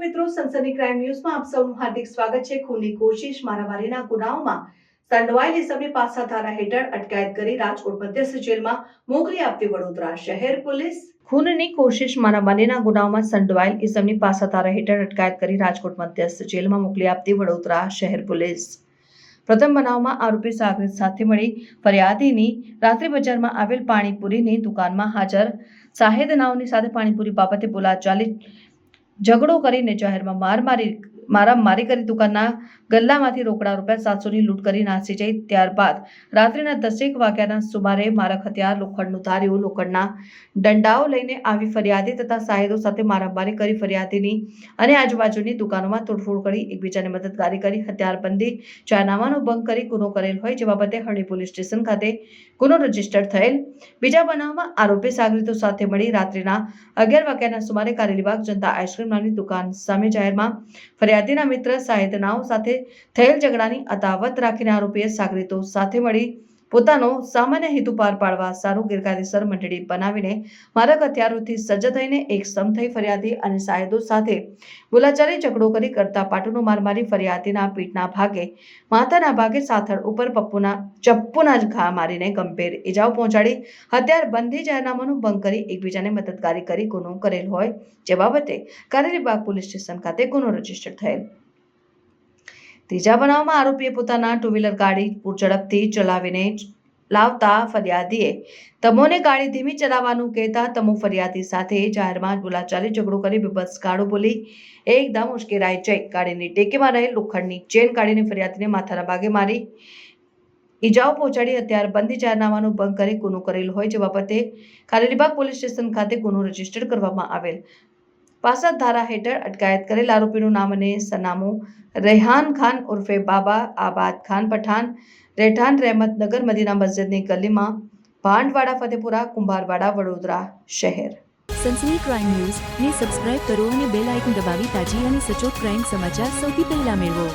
મિત્રો, સનસની ક્રાઇમ ન્યૂઝમાં આપ સૌનું હાર્દિક સ્વાગત છે. ખૂનની કોશિશ મારામારીના ગુનાઓમાં સંડવાયેલ ઇસમને પાસા ધારા હેઠળ અટકાયત કરી રાજકોટ મધ્યસ્થ જેલમાં મોકલી આપતી વડોદરા શહેર પોલીસ. ખૂનની કોશિશ મારામારીના ગુનાઓમાં સંડવાયેલ ઇસમની પાસા ધારા હેઠળ અટકાયત કરી રાજકોટ મધ્યસ્થ જેલમાં મોકલી આપતી વડોદરા શહેર પોલીસ. પ્રથમ બનાવમાં આરોપી સાગર સાથે મળી ફરિયાદીની રાત્રિ બજારમાં આવેલ પાણીપુરીની દુકાનમાં હાજર. સાહેદ નાવની સાથે પાણીપુરી બાબતે બોલાચાલી ઝઘડો કરીને જાહેરમાં માર મારી મારામારી કરી દુકાનના ગલ્લામાંથી રોકડા રૂપિયા સાતસોની લૂંટ કરી નાસી જઈ ત્યારબાદ રાત્રિના દસેક વાગ્યાના સુમારે મારક હથિયાર લોખંડનું ધાર્યું લોખંડના દંડાઓ લઈને આવી ફરિયાદી તથા સાહેદો સાથે મારામારી કરી ફરિયાદીની અને આજુબાજુની દુકાનોમાં તોડફોડ કરી એકબીજાને મદદગારી કરી, હથિયારબંધી જાહેરનામાનો ભંગ કરી, ગુનો કરેલ હોય જે બાબતે હરણી પોલીસ સ્ટેશન ખાતે ગુનો રજિસ્ટર થયેલ. બીજા બનાવમાં આરોપી સાગરીતો સાથે મળી રાત્રિના અગિયાર વાગ્યાના સુમારે કારેલીબાગ જનતા આઈસ્ક્રીમ નામની દુકાન સામે જાહેરમાં ફરિયાદીના મિત્ર સાહિદ નાવ સાથે થયેલ ઝઘડાની અદાવત રાખીને આરોપીએ સાગરીતો સાથે મળી પોતાનો સામાન્ય હેતુ પાર પાડવા સારું ગેરકાયદેસર મંડળી બનાવીને મારક હથિયારોથી સજ્જ થઈને એક સમ થઈ ફરિયાદી અને સાહેદો સાથે બોલાચાલી ઝઘડો કરી કરતા પાટુનો માર મારી ફરિયાદીના પીઠના ભાગે માથાના ભાગે સાથળ ઉપર પપ્પુના, ચપ્પુના જ ઘા મારીને ગંભીર ઇજાઓ પહોંચાડી, હથિયાર બંધી જાહેરનામાનો ભંગ કરી એકબીજાને મદદગારી કરી ગુનો કરેલ હોય, જે બાબતે કારેલીબાગ પોલીસ સ્ટેશન ખાતે ગુનો રજિસ્ટર થયેલ. ત્રીજા બનાવમાં આરોપીએ પોતાના ટુ વ્હીલર ગાડી પૂરઝડપથી ચલાવીને લાવતા ફરિયાદીએ તમોને ગાડી ધીમી ચલાવવાનું કહેતા તમો ફરિયાદી સાથે જાહેરમાં બોલાચાલી ઝઘડો કરી બેબસ ગાળો બોલી એકદમ ઉશ્કેરાઈ જઈ. ગાડીની ટેકીમાં રહેલ લોખંડની ચેન કાઢીને ફરિયાદીને માથાના ભાગે મારી ઈજાઓ પહોંચાડી અત્યારે બંધી જાહેરનામાનો ભંગ કરી ગુનો કરેલ હોય જે બાબતે ખારેલીબાગ પોલીસ સ્ટેશન ખાતે ગુનો રજિસ્ટર કરવામાં આવેલ. પાસા ધારા હેઠળ અટકાયત કરેલ આરોપીનું નામ અને સરનામું રેહાન ખાન ઉર્ફે બાબા આબાદ ખાન પઠાન રહેઠાણ રહેમતનગર મદીના મસ્જિદની ગલીમાં ભાંડવાડા, ફતેપુરા, કુંભારવાડા, વડોદરા શહેર. સનસની ક્રાઇમ ન્યૂઝ ને સબસ્ક્રાઇબ કરો અને બેલ આઇકન દબાવી તાજી અને સચોટ ક્રાઇમ સમાચાર સૌથી પહેલા મેળવો.